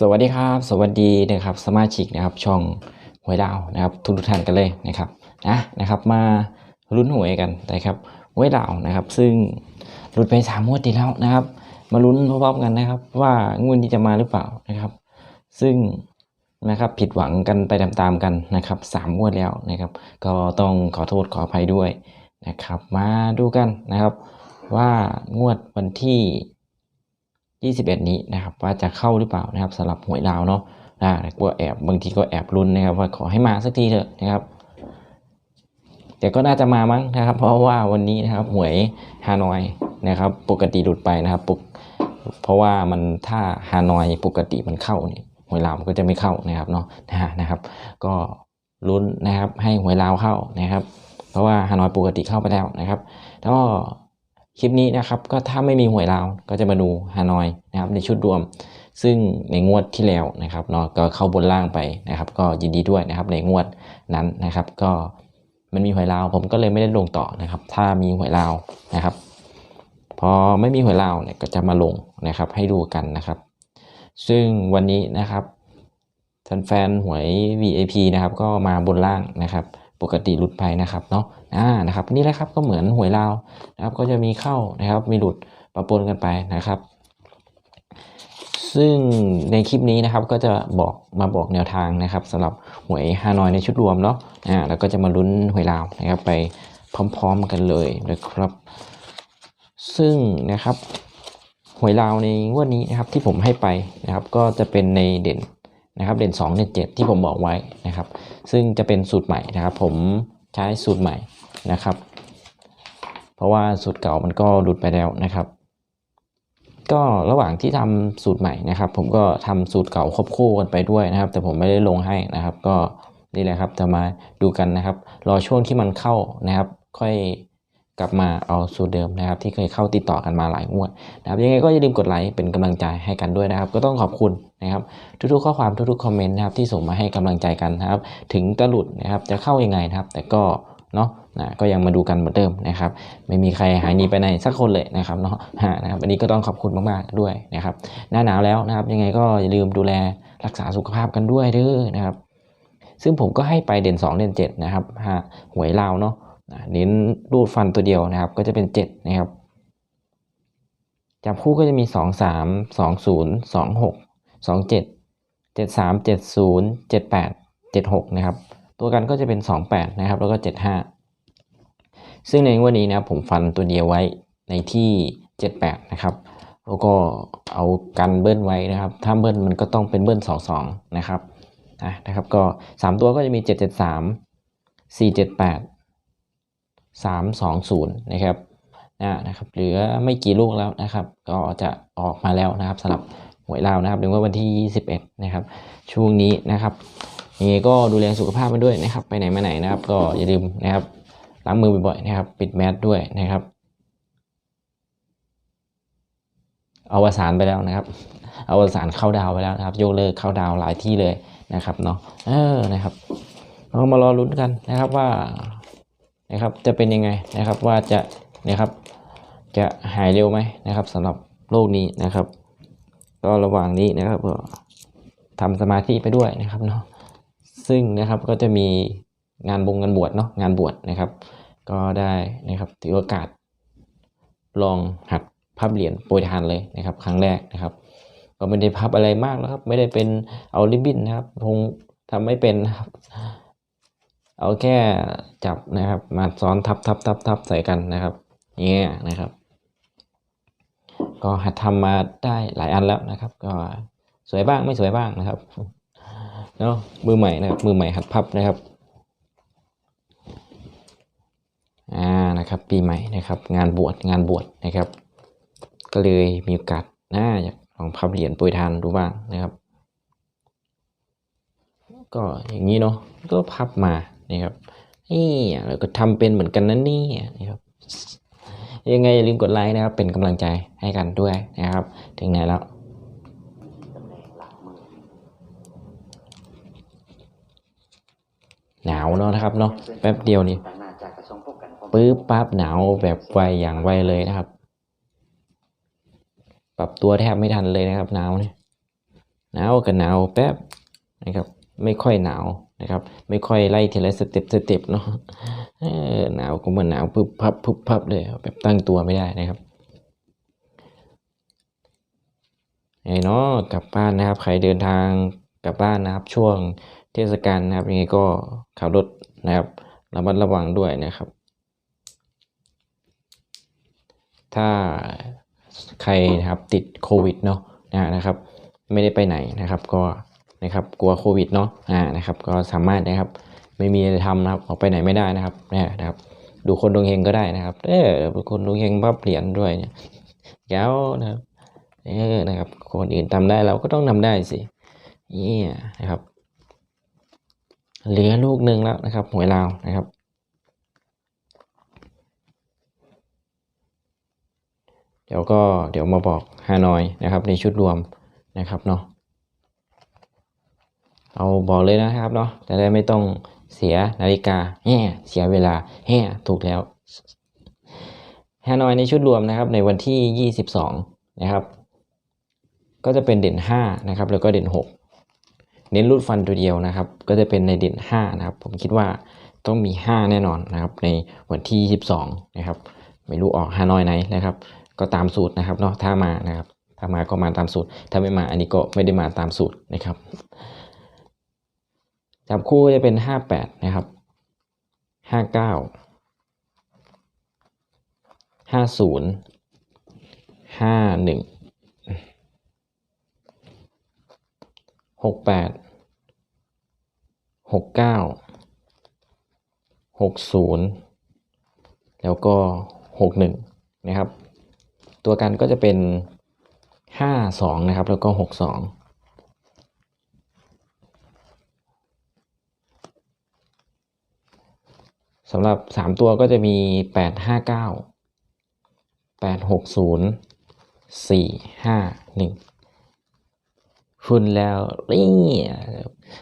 สวัสดีครับ สวัสดีนะครับ สมาชิกนะครับช่องหวยดาวนะครับ ทุกทุกท่านกันเลยนะครับนะนะครับ มาลุ้นหวยกันนะครับหวยดาวนะครับ ซึ่งหลุดไปสามงวดที่แล้วนะครับ มาลุ้นพร้อมๆกันนะครับ ว่างวดนี้จะมาหรือเปล่านะครับ ซึ่งนะครับผิดหวังกันไปตามๆกันนะครับสามงวดแล้วนะครับ ก็ต้องขอโทษขออภัยด้วยนะครับ มาดูกันนะครับ ว่างวดวันที่ 21 นี้นะครับว่าจะเข้าหรือเปล่านะครับสำหรับหวยลาวเนาะนะก็แอบบางทีก็แอบลุ้นนะครับว่าขอให้มาสักทีเถอะนะครับ แต่ก็น่าจะมามั้งนะครับ เพราะว่าวันนี้นะครับหวยฮานอยนะครับ ปกติหลุดไปนะครับปกเพราะว่ามันถ้าฮานอยปกติมันเข้านี่หวยลาวมันก็จะไม่เข้านะครับเนาะนะครับ ก็ลุ้นนะครับให้หวยลาวเข้านะครับ เพราะว่าฮานอยปกติเข้าไปแล้วนะครับแล้ว คลิปนี้นะครับก็ถ้าไม่มีหวยลาวก็จะมาดูฮานอยนะครับในชุดรวม ซึ่งในงวดที่แล้วนะครับเนาะก็เข้าบนล่างไปนะครับ ก็ยินดีด้วยนะครับในงวดนั้นนะครับ ก็มันมีหวยลาวผมก็เลยไม่ได้ลงต่อนะครับ ถ้ามีหวยลาวนะครับ พอไม่มีหวยลาวเนี่ยก็จะมาลงนะครับให้ดูกันนะครับ ซึ่งวันนี้นะครับแฟนๆหวย VIP นะครับก็มาบนล่างนะครับ ปกติหลุดไปนะครับเนาะอ่านะครับนี่แหละครับก็เหมือนหวยลาวนะครับก็จะมีเข้านะครับมีหลุดปะปนกันไปนะครับ ซึ่งในคลิปนี้นะครับก็จะบอกมาบอกแนวทางนะครับสำหรับหวยฮานอยในชุดรวมเนาะอ่าแล้วก็จะมาลุ้นหวยลาวนะครับไปพร้อมๆกันเลยนะครับ ซึ่งนะครับหวยลาวในงวดนี้นะครับที่ผมให้ไปนะครับก็จะเป็นในเด่น นะครับเด่น2เด่น7ที่ผมบอกไว้นะครับ ซึ่งจะเป็นสูตรใหม่นะครับ ผมใช้สูตรใหม่นะครับ เพราะว่าสูตรเก่ามันก็หลุดไปแล้วนะครับ ก็ระหว่างที่ทำสูตรใหม่นะครับ ผมก็ทำสูตรเก่าควบคู่กันไปด้วยนะครับ แต่ผมไม่ได้ลงให้นะครับ ก็นี่แหละครับจะมาดูกันนะครับ รอช่วงที่มันเข้านะครับ ค่อย กลับมาเอาสูตรเดิมนะครับที่เคยเข้าติดต่อกันมาหลายงวดนะครับยังไงก็อย่าลืมกดไลค์เป็นกำลังใจให้กันด้วยนะครับ ก็ต้องขอบคุณนะครับ ทุกๆ ข้อความทุกๆคอมเมนต์นะครับที่ส่งมาให้กำลังใจกันนะครับ ถึงจะหลุดนะครับจะเข้ายังไงนะครับ แต่ก็เนาะนะก็ยังมาดูกันเหมือนเดิมนะครับ ไม่มีใครหายหนีไปไหนสักคนเลยนะครับเนาะฮะนะครับอันนี้ก็ต้องขอบคุณมากๆด้วยนะครับ หน้าหนาวแล้วนะครับ ยังไงก็อย่าลืมดูแลรักษาสุขภาพกันด้วยเด้อนะครับ ซึ่งผมก็ให้ไปเด่น 2 เด่น7นะครับฮะหวยลาวเนาะ นะเน้นรูดฟันตัวเดียวนะครับ ก็จะเป็น 7 นะครับจับคู่ก็จะมี 2 3 2 0 2 6 2 7 7 3 7 0 7 8 7 6 นะครับ ตัวกันก็จะเป็น 2 8 นะครับ แล้วก็ 7 5 ซึ่งในวันนี้นะครับผมฟันตัวเดียวไว้ในที่ 78 นะครับ แล้วก็เอากันเบิ้ลไว้นะครับ ถ้าเบิ้ลมันก็ต้องเป็นเบิ้ล2 2 นะครับนะครับ ก็ 3 ตัวก็จะมี 773 478 320 นะครับนะครับเหลือไม่กี่ลูกแล้วนะครับ ก็จะออกมาแล้วนะครับสำหรับหวยลาวนะครับในวันที่ 21 นะครับ ช่วงนี้นะครับยังไงก็ดูแลสุขภาพมาด้วยนะครับ ไปไหนมาไหนนะครับ ก็อย่าลืมนะครับล้างมือบ่อยๆนะครับ ปิดแมสด้วยนะครับเอาวสานไปแล้วนะครับเอาวสานเข้าดาวไปแล้วนะครับโยกเลิกเข้าดาวหลายที่เลยนะครับเนาะเออนะครับเรามารอลุ้นกันนะครับว่า นะครับ จะเป็นยังไงนะครับว่าจะนะครับ จะหายเร็วไหมนะครับสำหรับโรคนี้นะครับ ก็ระหว่างนี้นะครับก็ทำสมาธิไปด้วยนะครับเนาะซึ่งนะครับก็จะมีงานบงงานบวชเนาะงานบวชนะครับ ก็ได้นะครับถือโอกาส ลองหัดพับเหรียญโปรยทานเลยนะครับ ครั้งแรกนะครับ ก็ไม่ได้พับอะไรมากนะครับ ไม่ได้เป็นเอาริบบิ้นนะครับคงทำไม่เป็นนะครับ เอาแค่จับนะครับ มาซ้อนทับทับทับทับใส่กันนะครับเงี้ยนะครับ ก็หัดทำมาได้หลายอันแล้วนะครับ ก็สวยบ้างไม่สวยบ้างนะครับเนาะมือใหม่นะครับมือใหม่หัดพับนะครับอ่านะครับ ปีใหม่นะครับ งานบวชงานบวชนะครับ ก็เลยมีโอกาสน่าอยากลองพับเหรียญปรยทานดูบ้างนะครับ ก็อย่างนี้เนาะก็พับมา นี่ครับนี่แล้วก็ทำเป็นเหมือนกันนั่นนี่นี่ครับยังไงอย่าลืมกดไลค์นะครับ เป็นกำลังใจให้กันด้วยนะครับ ถึงไหนแล้วหนาวเนาะนะครับเนาะแป๊บเดียวนี่ปื๊บปั๊บหนาวแบบไวอย่างไวเลยนะครับ ปรับตัวแทบไม่ทันเลยนะครับหนาวเนี่ยหนาวกับหนาวแป๊บนะครับ ไม่ค่อยหนาวนะครับ ไม่ค่อยไล่ทีละสเต็ปสเต็ปเนาะหนาวก็เหมือนหนาวพึบพับพึบพับเลยแบบตั้งตัวไม่ได้นะครับไอ้เนาะกลับบ้านนะครับ ใครเดินทางกลับบ้านนะครับ ช่วงเทศกาลนะครับยังไงก็ขับรถนะครับระมัดระวังด้วยนะครับ ถ้าใครนะครับติดโควิดเนาะนะครับ ไม่ได้ไปไหนนะครับก็ นะครับ กลัวโควิดเนาะอ่านะครับ ก็สามารถนะครับ ไม่มีอะไรทำนะครับ ออกไปไหนไม่ได้นะครับเนี่ยนะครับ ดูคนดวงเฮงก็ได้นะครับ เออคนดวงเฮงบับเหรียญด้วยเนี่ยแก้วนะครับเออนะครับ คนอื่นทำได้เราก็ต้องทำได้สิเนี่ยนะครับ เหลือลูกหนึ่งแล้วนะครับหวยลาวนะครับเดี๋ยวก็เดี๋ยวมาบอกฮานอยนะครับในชุดรวมนะครับเนาะ เอาบอกเลยนะครับเนาะจะได้ไม่ต้องเสียนาฬิกาแห่เสียเวลาแห่ถูกแล้วฮานอยในชุดรวมนะครับในวันที่ 22 นะครับ ก็จะเป็นเด่น 5 นะครับ แล้วก็เด่น 6 เน้นรูดฟันตัวเดียวนะครับ ก็จะเป็นในเด่น 5 นะครับ ผมคิดว่าต้องมี 5 แน่นอนนะครับ ในวันที่ 22 นะครับ ไม่รู้ออกฮานอยไหนนะครับ ก็ตามสูตรนะครับเนาะถ้ามานะครับ ถ้ามาก็มาตามสูตร ถ้าไม่มาอันนี้ก็ไม่ได้มาตามสูตรนะครับ จับคู่จะเป็นห้าแปดนะครับห้าเก้าห้าศูนย์ห้าหนึ่งหกแปดหกเก้าหกศูนย์แล้วก็หกหนึ่งนะครับ ตัวกันก็จะเป็นห้าสองนะครับ แล้วก็หกสอง สำหรับ 3 ตัวก็จะมี 859 860 451คุณแล้วนี่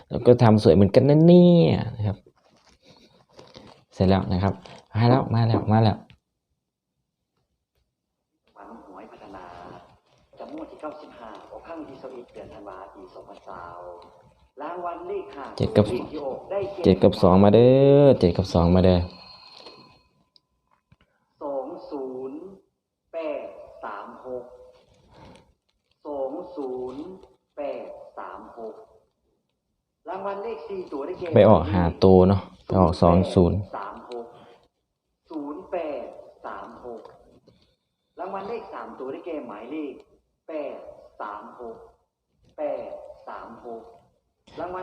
แล้วก็ทำสวยเหมือนกันนะเนี่ยนะครับ เสร็จแล้วนะครับ มาแล้วมาแล้วมาแล้วฝันหวยพัฒนาจำนวนที่95ของข้างที่สวิตเดือนธันวาปี2020รางวัลเลขห้า เจ็ดกับลขที่ออกได้เจ็ดกับสองมาเด้อเจ็ดกับสองมาเด้อสองศูนย์แปดสามหกสองศูนย์แปดสามหกรางวัลเลขสี่ตัวได้แก่ไปออกหาตัวเนาะไปออกสองศูนย์สามหกศูนย์แปดสามหกรางวัลเลขสามตัวได้แก่หมายเลขแปดสามหกแปดสามหกรางวัล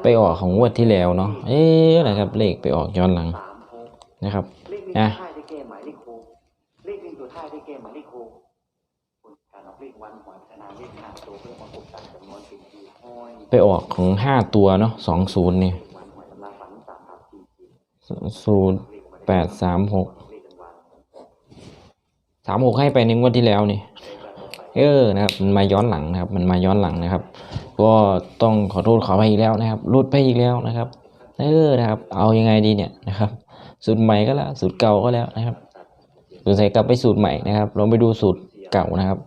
ไปออกของงวดที่แล้วเนาะ เอ๊ะนะครับ เลขไปออกย้อนหลังสามหกนะครับเลขหนึ่งอะตัวท้ายได้แก่หมายเลขหกเลขหนึ่งตัวท้ายได้แก่หมายเลขหกผลการออกเลขวันหวยพัฒนาเลขห้าตัวเพื่อมากดตัดจำนวนเป็นที่ห้อยไปออกของห้าตัวเนาะสองศูนย์นี่วันหวยกำลังฝันสามครับสี่สี่ศูนย์แปดสามหกเลขรางวัลสามหกให้ไปในงวดที่แล้วนี่ เออนะครับมันมาย้อนหลังนะครับ มันมาย้อนหลังนะครับ ก็ต้องขอโทษขอไปอีกแล้วนะครับหลุดไปอีกแล้วนะครับ เออนะครับ เอายังไงดีเนี่ยนะครับ สูตรใหม่ก็แล้วสูตรเก่าก็แล้วนะครับสงสัยกลับไปสูตรใหม่นะครับลองไปดูสูตรเก่านะครับ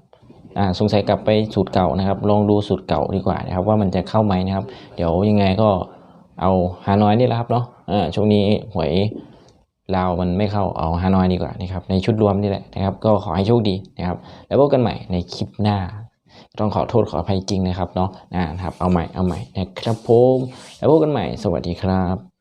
อ่าสงสัยกลับไปสูตรเก่านะครับ ลองดูสูตรเก่าดีกว่านะครับ ว่ามันจะเข้าไหมนะครับ เดี๋ยวยังไงก็เอาฮานอยนี่แหละครับเนาะอ่าช่วงนี้หวย ลาวมันไม่เข้าเอาฮานอยดีกว่านะครับในชุดรวมนี่แหละนะครับ ก็ขอให้โชคดีนะครับ แล้วพบกันใหม่ในคลิปหน้า ต้องขอโทษขออภัยจริงนะครับเนาะอ่านะครับเอาใหม่เอาใหม่นะครับผมแล้วพบกันใหม่สวัสดีครับ